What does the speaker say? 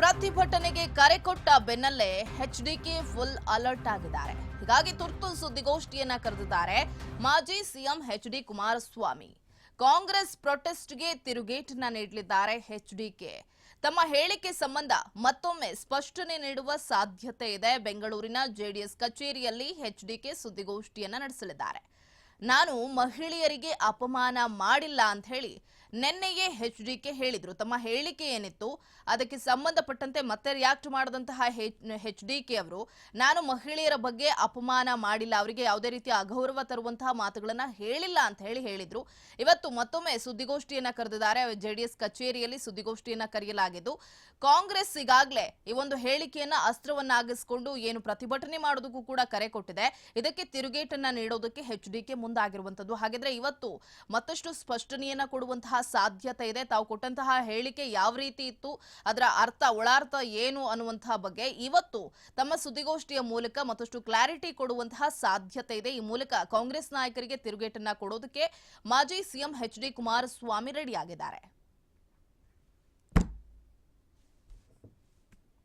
ಪ್ರತಿಭಟನೆಗೆ ಕರೆ ಕೊಟ್ಟ ಬೆನ್ನಲ್ಲೇ ಎಚ್ಡಿಕೆ ಫುಲ್ ಅಲರ್ಟ್ ಆಗಿದ್ದಾರೆ. ಹೀಗಾಗಿ ತುರ್ತು ಸುದ್ದಿಗೋಷ್ಠಿಯನ್ನ ಕರೆದಿದ್ದಾರೆ ಮಾಜಿ CM H D Kumaraswamy. Congress ಪ್ರೊಟೆಸ್ಟ್ಗೆ ತಿರುಗೇಟನ್ನ ನೀಡಲಿದ್ದಾರೆ ಎಚ್ಡಿಕೆ ತಮ್ಮ ಹೇಳಿಕೆ ಸಂಬಂಧ ಮತ್ತೊಮ್ಮೆ ಸ್ಪಷ್ಟನೆ ನೀಡುವ ಸಾಧ್ಯತೆ ಇದೆ. ಬೆಂಗಳೂರಿನ ಜೆಡಿಎಸ್ ಕಚೇರಿಯಲ್ಲಿ ಎಚ್ಡಿಕೆ ಸುದ್ದಿಗೋಷ್ಠಿಯನ್ನ ನಡೆಸಲಿದ್ದಾರೆ. ನಾನು ಮಹಿಳೆಯರಿಗೆ ಅಪಮಾನ ಮಾಡಿಲ್ಲ ಅಂತ ಹೇಳಿ ನಿನ್ನೆಯೇ ಎಚ್ ಡಿಕೆ ಹೇಳಿದ್ರು. ತಮ್ಮ ಹೇಳಿಕೆ ಏನಿತ್ತು, ಅದಕ್ಕೆ ಸಂಬಂಧಪಟ್ಟಂತೆ ಮತ್ತೆ ರಿಯಾಕ್ಟ್ ಮಾಡಿದಂತಹ ಹೆಚ್ ಡಿ ಕೆ ಅವರು, ನಾನು ಮಹಿಳೆಯರ ಬಗ್ಗೆ ಅಪಮಾನ ಮಾಡಿಲ್ಲ, ಅವರಿಗೆ ಯಾವುದೇ ರೀತಿಯ ಅಗೌರವ ತರುವಂತಹ ಮಾತುಗಳನ್ನ ಹೇಳಿಲ್ಲ ಅಂತ ಹೇಳಿ ಹೇಳಿದ್ರು. ಇವತ್ತು ಮತ್ತೊಮ್ಮೆ ಸುದ್ದಿಗೋಷ್ಠಿಯನ್ನ ಕರೆದಿದ್ದಾರೆ. ಜೆಡಿಎಸ್ ಕಚೇರಿಯಲ್ಲಿ ಸುದ್ದಿಗೋಷ್ಠಿಯನ್ನ ಕರೆಯಲಾಗಿದ್ದು, ಕಾಂಗ್ರೆಸ್ ಈಗಾಗಲೇ ಈ ಒಂದು ಹೇಳಿಕೆಯನ್ನ ಅಸ್ತ್ರವನ್ನಾಗಿಸಿಕೊಂಡು ಏನು ಪ್ರತಿಭಟನೆ ಮಾಡೋದಕ್ಕೂ ಕೂಡ ಕರೆ ಕೊಟ್ಟಿದೆ. ಇದಕ್ಕೆ ತಿರುಗೇಟನ್ನ ನೀಡೋದಕ್ಕೆ ಎಚ್ ಡಿ ಕೆ ಮುಂದಾಗಿರುವಂತದ್ದು ಹಾಗಿದ್ರೆ ಇವತ್ತು ಮತ್ತಷ್ಟು ಸ್ಪಷ್ಟನೆಯನ್ನ ಕೊಡುವಂತಹ ಸಾಧ್ಯತೆ ಇದೆ. ತಾವು ಕೊಟ್ಟಂತಹ ಹೇಳಿಕೆ ಯಾವ ರೀತಿ ಇತ್ತು, ಅದರ ಅರ್ಥ, ಒಳಾರ್ಥ ಏನು ಅನ್ನುವಂತಹ ಬಗ್ಗೆ ಇವತ್ತು ತಮ್ಮ ಸುದ್ದಿಗೋಷ್ಠಿಯ ಮೂಲಕ ಮತ್ತಷ್ಟು ಕ್ಲಾರಿಟಿ ಕೊಡುವಂತಹ ಸಾಧ್ಯತೆ ಇದೆ. ಈ ಮೂಲಕ ಕಾಂಗ್ರೆಸ್ ನಾಯಕರಿಗೆ ತಿರುಗೇಟನ್ನ ಕೊಡೋದಕ್ಕೆ ಮಾಜಿ ಸಿಎಂ ಎಚ್ ಡಿ ಕುಮಾರಸ್ವಾಮಿ ರೆಡಿಯಾಗಿದ್ದಾರೆ.